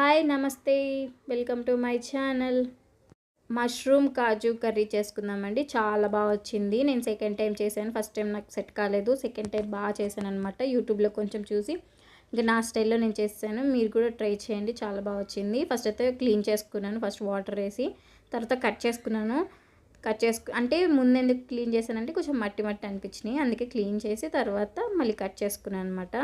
Hi నమస్తే. Welcome to my channel. Mushroom kaju curry చేసుకుందామండి. చాలా బాగా వచ్చింది. నేను సెకండ్ టైం చేశాను. ఫస్ట్ టైం నాకు సెట్ కాలేదు. సెకండ్ టైం బాగా చేశాను అనమాట యూట్యూబ్లో కొంచెం చూసి ఇంకా నా స్టైల్లో నేను చేశాను మీరు కూడా ట్రై చేయండి. చాలా బాగా వచ్చింది. ఫస్ట్ అయితే క్లీన్ చేసుకున్నాను. ఫస్ట్ వాటర్ వేసి తర్వాత కట్ చేసుకున్నాను. కట్ చేసుకు అంటే ముందు ఎందుకు క్లీన్ చేశానంటే కొంచెం మట్టి మట్టి అనిపించినాయి. అందుకే క్లీన్ చేసి తర్వాత మళ్ళీ కట్ చేసుకున్నాను అనమాట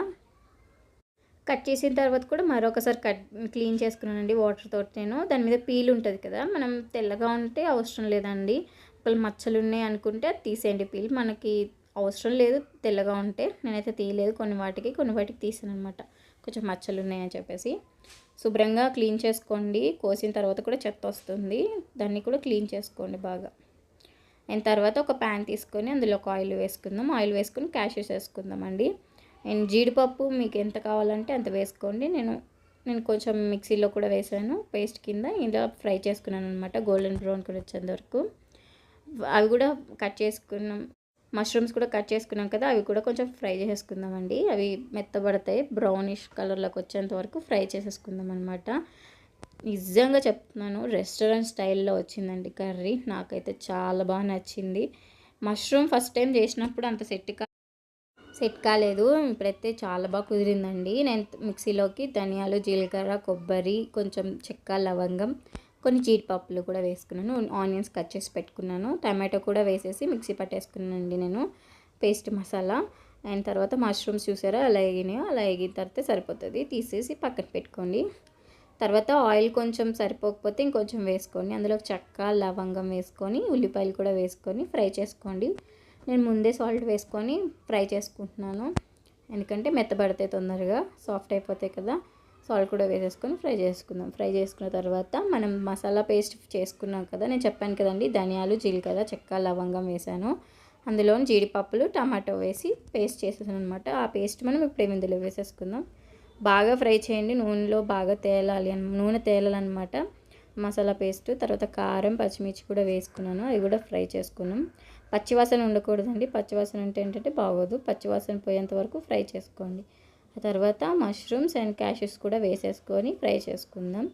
కట్ చేసిన తర్వాత కూడా మరొకసారి కట్ క్లీన్ చేసుకున్నానండి వాటర్ తోటి నేను. దాని మీద పీల్ ఉంటుంది కదా మనం తెల్లగా ఉంటే అవసరం లేదండి. ఒకవేళ మచ్చలు ఉన్నాయి అనుకుంటే అది తీసేయండి పీల్. మనకి అవసరం లేదు తెల్లగా ఉంటే నేనైతే తీయలేదు. కొన్ని వాటికి కొన్ని వాటికి తీసాను అనమాట కొంచెం మచ్చలు ఉన్నాయని చెప్పేసి. శుభ్రంగా క్లీన్ చేసుకోండి. కోసిన తర్వాత కూడా చెత్త వస్తుంది. దాన్ని కూడా క్లీన్ చేసుకోండి బాగా. అయిన తర్వాత ఒక ప్యాన్ తీసుకొని అందులో ఒక ఆయిల్ వేసుకుందాం. ఆయిల్ వేసుకొని క్యాషెస్ వేసుకుందాం అండ్ నేను జీడిపప్పు మీకు ఎంత కావాలంటే అంత వేసుకోండి. నేను నేను కొంచెం మిక్సీలో కూడా వేసాను. పేస్ట్ కింద ఇలా ఫ్రై చేసుకున్నాను అనమాట గోల్డెన్ బ్రౌన్ కూడా వచ్చేంత వరకు. అవి కూడా కట్ చేసుకున్నాం. మష్రూమ్స్ కూడా కట్ చేసుకున్నాం కదా అవి కూడా కొంచెం ఫ్రై చేసుకుందామండి. అవి మెత్తబడతాయి. బ్రౌనిష్ కలర్లోకి వచ్చేంత వరకు ఫ్రై చేసేసుకుందాం అనమాట నిజంగా చెప్తున్నాను రెస్టారెంట్ స్టైల్లో వచ్చిందండి కర్రీ. నాకైతే చాలా బాగా నచ్చింది. మష్రూమ్ ఫస్ట్ టైం చేసినప్పుడు అంత సెట్ కా సెట్ కాలేదు. ఇప్పుడైతే చాలా బాగా కుదిరిందండి. నేను మిక్సీలోకి ధనియాలు జీలకర్ర కొబ్బరి కొంచెం చెక్క లవంగం కొన్ని జీడిపప్పులు కూడా వేసుకున్నాను. ఆనియన్స్ కట్ చేసి పెట్టుకున్నాను. టమాటో కూడా వేసేసి మిక్సీ పట్టేసుకున్నానండి నేను. పేస్ట్ మసాలా. అండ్ తర్వాత మష్రూమ్స్ చూసారా? అలా ఎగినాయో అలా ఎగిన తర్వాత సరిపోతుంది. తీసేసి పక్కన పెట్టుకోండి. తర్వాత ఆయిల్ కొంచెం సరిపోకపోతే ఇంకొంచెం వేసుకోండి. అందులో చెక్క లవంగం వేసుకొని ఉల్లిపాయలు కూడా వేసుకొని ఫ్రై చేసుకోండి. నేను ముందే సాల్ట్ వేసుకొని ఫ్రై చేసుకుంటున్నాను. ఎందుకంటే మెత్తబడితే తొందరగా సాఫ్ట్ అయిపోతాయి కదా. సాల్ట్ కూడా వేసేసుకొని ఫ్రై చేసుకుందాం. ఫ్రై చేసుకున్న తర్వాత మనం మసాలా పేస్ట్ చేసుకున్నాం కదా. నేను చెప్పాను కదండి ధనియాలు జీలకర్ర చెక్క లవంగం వేసాను అందులో జీడిపప్పులు టమాటో వేసి పేస్ట్ చేసేసాను అనమాట ఆ పేస్ట్ మనం ఇప్పుడు ఇందులో వేసేసుకుందాం. బాగా ఫ్రై చేయండి. నూనెలో బాగా తేలాలి నూనె తేలాలన్నమాట. మసాలా పేస్ట్ తర్వాత కారం పచ్చిమిర్చి కూడా వేసుకున్నాను. అవి కూడా ఫ్రై చేసుకున్నాం. పచ్చివాసన ఉండకూడదండి. పచ్చివాసన అంటే ఏంటంటే బాగోదు. పచ్చివాసన పోయేంత వరకు ఫ్రై చేసుకోండి. ఆ తర్వాత మష్రూమ్స్ అండ్ క్యాషెస్ కూడా వేసేసుకొని ఫ్రై చేసుకుందాం.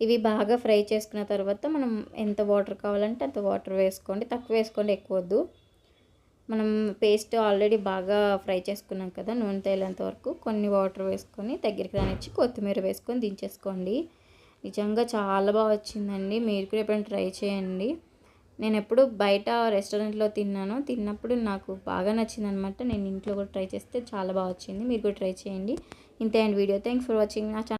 ఇవి బాగా ఫ్రై చేసుకున్న తర్వాత మనం ఎంత వాటర్ కావాలంటే అంత వాటర్ వేసుకోండి. తక్కువ వేసుకోండి ఎక్కువ వద్దు. మనం పేస్ట్ ఆల్రెడీ బాగా ఫ్రై చేసుకున్నాం కదా నూనె తేలేంత వరకు. కొన్ని వాటర్ వేసుకొని దగ్గరికి రానిచ్చి కొత్తిమీర వేసుకొని దించేసుకోండి. నిజంగా చాలా బాగా వచ్చిందండి. మీరు కూడా ఎప్పుడైనా ట్రై చేయండి. నేను ఎప్పుడు బయట రెస్టారెంట్లో తిన్నాను. తిన్నప్పుడు నాకు బాగా నచ్చింది అనమాట నేను ఇంట్లో కూడా ట్రై చేస్తే చాలా బాగా వచ్చింది. మీరు కూడా ట్రై చేయండి. ఇంతే అండి వీడియో. థ్యాంక్స్ ఫర్ వాచింగ్ నా